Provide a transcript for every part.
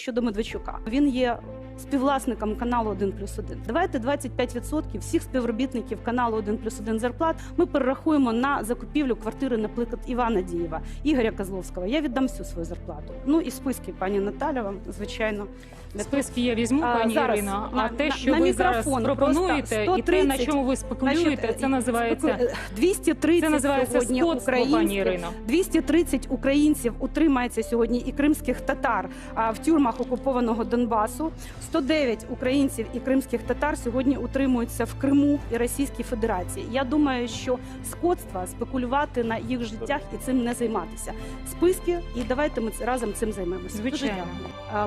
щодо Медведчука. Він є співвласником каналу 1 плюс 1. Давайте 25% всіх співробітників каналу 1 плюс 1 зарплат ми перерахуємо на закупівлю квартири, наприклад, Івана Дієва, Ігоря Козловського. Я віддам всю свою зарплату. Ну і списки, пані Наталя, вам звичайно. Списки я візьму, пані зараз Ірино. на- А те, що на ви зараз мікрофон пропонуєте, просто і те, на чому ви спекулюєте, це називається спеку- 230 це називається сьогодні українських, 230 українців утримається сьогодні і кримських татар а, в тюрмах окупованого Донбасу. 109 українців і кримських татар сьогодні утримуються в Криму і Російській Федерації. Я думаю, що скотства спекулювати на їх життях і цим не займатися. Списки, і давайте ми разом цим займемося. Звичайно.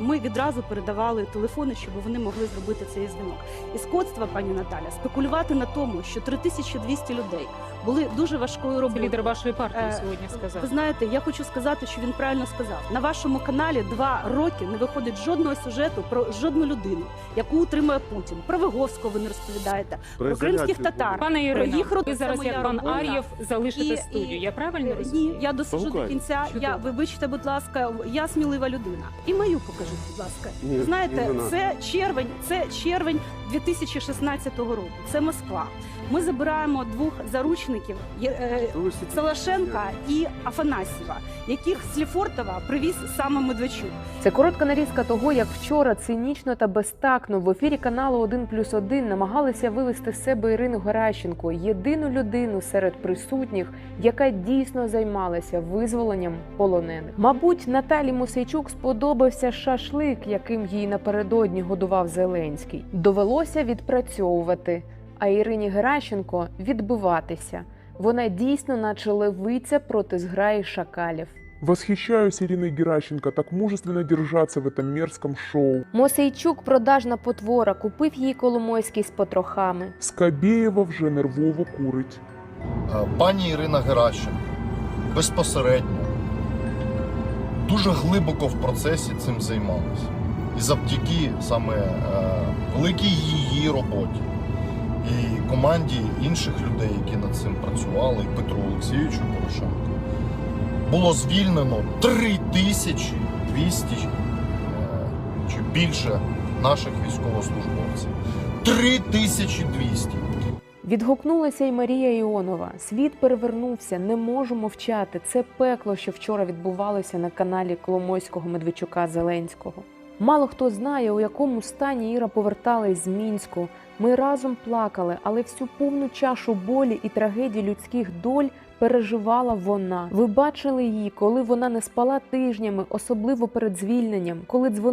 Ми відразу передавали телефони, щоб вони могли зробити цей дзвінок. І скотства, пані Наталя, спекулювати на тому, що 3200 людей були дуже важкою роботою. лідер вашої партії Е, сьогодні сказав. Ви знаєте, я хочу сказати, що він правильно сказав. На вашому каналі два роки не виходить жодного сюжету про жодну людину, яку утримує Путін. Про Виговського ви не розповідаєте, про кримських татар. Пане Ірино, їх ви зараз як пан. Ар'єв залишите І- студію. і- Я правильно розумію? Ні, я досижу до кінця. Я вибачте, будь ласка, я смілива людина. І мою покажіть, будь ласка. Ні, Знаєте, надо. це червень, це червень 2016 року. Це Москва. Ми забираємо двох заручників є- е. Солошенка і Афанасьєва, яких з Ліфортова привіз саме Медведчук. Це коротка нарізка того, як вчора цинічно та безтакно в ефірі каналу 1 плюс 1 намагалися вивести з себе Ірину Геращенко, єдину людину серед присутніх, яка дійсно займалася визволенням полонених. Мабуть, Наталі Мусейчук сподобався шашлик, яким її напередодні годував Зеленський. Довелося відпрацьовувати, а Ірині Геращенко відбиватися. Вона дійсно, наче левиця проти зграї шакалів. Восхищаюсь Ириной Геращенко так мужественно держаться в этом мерзком шоу. Мосейчук, продажна потвора, купив її Коломойський з потрохами. Скабєєва вже нервово курить. Е, Пані Ірина Геращенко безпосередньо дуже глибоко в процесі цим займалася. І завдяки саме е, великій її роботі і команді інших людей, які над цим працювали, і Петру Олексійовичу Порошенку, було звільнено 3200 е, чи більше наших військовослужбовців. 3200! Відгукнулася й Марія Іонова. Світ перевернувся, не можу мовчати. Це пекло, що вчора відбувалося на каналі Коломойського Медведчука Зеленського. Мало хто знає, у якому стані Іра поверталась з Мінську. Ми разом плакали, але всю повну чашу болі і трагедії людських доль переживала вона. Ви бачили її, коли вона не спала тижнями, особливо перед звільненням, коли дзвонила